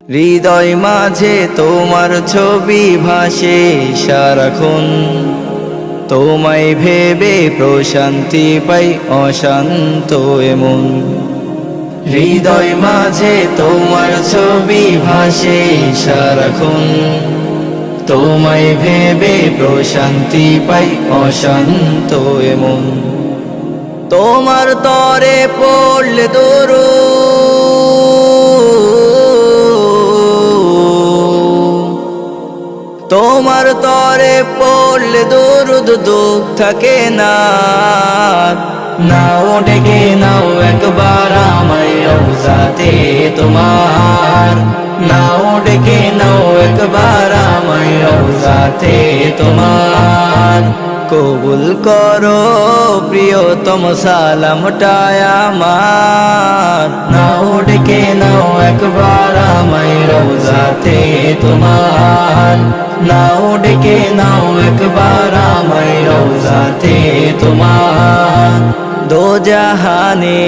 হৃদয় মাঝে তোমার ছবি ভাসে সারাক্ষণ। তোমায় ভেবে প্রশান্তি পাই, অশান্ত এমন। হৃদয় মাঝে তোমার ছবি ভাসে সারাক্ষণ। তোমায় ভেবে প্রশান্তি পাই, অশান্ত এমন। তোমার তরে পড়লে দরু তোমার তরে পড়লে দরুদ দুঃখ থাকে না। নাও ডেকে নাও একবার আমায় রোজাতে তোমার। নাও ডেকে নাও একবার আমায় রোজাতে তোমার। কবুল করো প্রিয়তম সালামটায় আমার। নাও ডেকে নাও একবার আমায় রোজাতে তোমার। নাও ডেকে নাও একবার আমায় রোজাতে তোমার দো জাহানের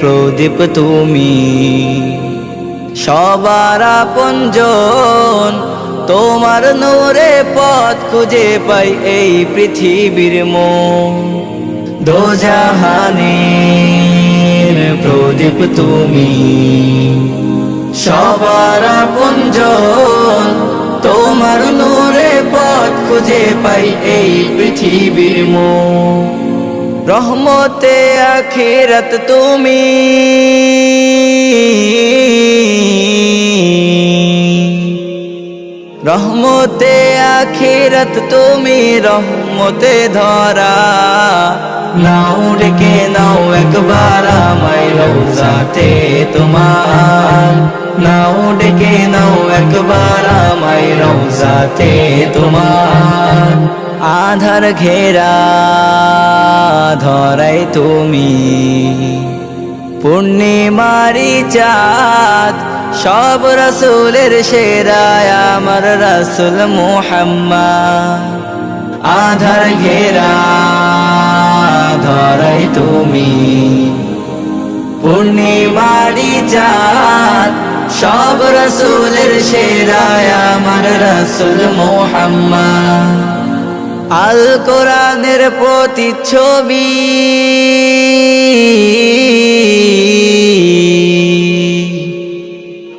প্রদীপ তুমি সবার আপনজন তোমার নূরে পথ খুঁজে পাই এই পৃথিবীর মন দো জাহানের প্রদীপ তুমি সবার আপনজন তোমার নূরে পথ খুঁজে পাই এই পৃথিবীর মন রহমতে আখিরাত তুমি। রহমতে আখিরাত তুমি, রহমতে ধরা। নাও ডেকে নাও একবার রোজাতে তোমার নাও ডেকে নাও একবার আমায় রোজাতে তোমার আধার ঘেরা ধরাই তুমি পূর্ণিমারি চাঁদ সব রসুলের সেরায় আমার রসুল মোহাম্মদ আধার ঘেরা ধরাই তুমি পূর্ণিমারি চাঁদ সব রসুলের সেরায় আমার রসুল মোহাম্মদ। আল কোরআনের প্রতিচ্ছবি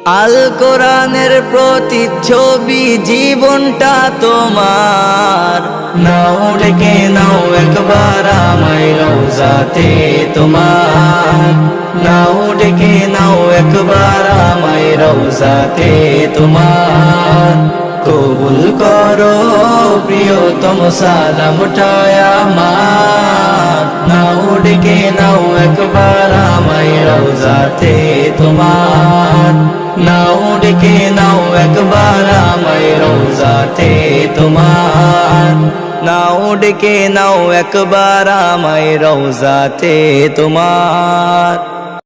আল কোরআনের প্রতিচ্ছবি জীবনটা তোমার। নাও ডেকে নাও একবার আমায় রোজাতে তোমার। নাও ডেকে নাও একবার আমায় রোজাতে তোমার। কবুল করো প্রিয়তম সালামটায় আমার। নাও ডেকে নাও একবার আমায় রোজাতে তোমার। নাও ডেকে নাও একবার আমায় রোজাতে তোমার। নাও ডেকে নাও একবার আমায় রোজাতে তোমার।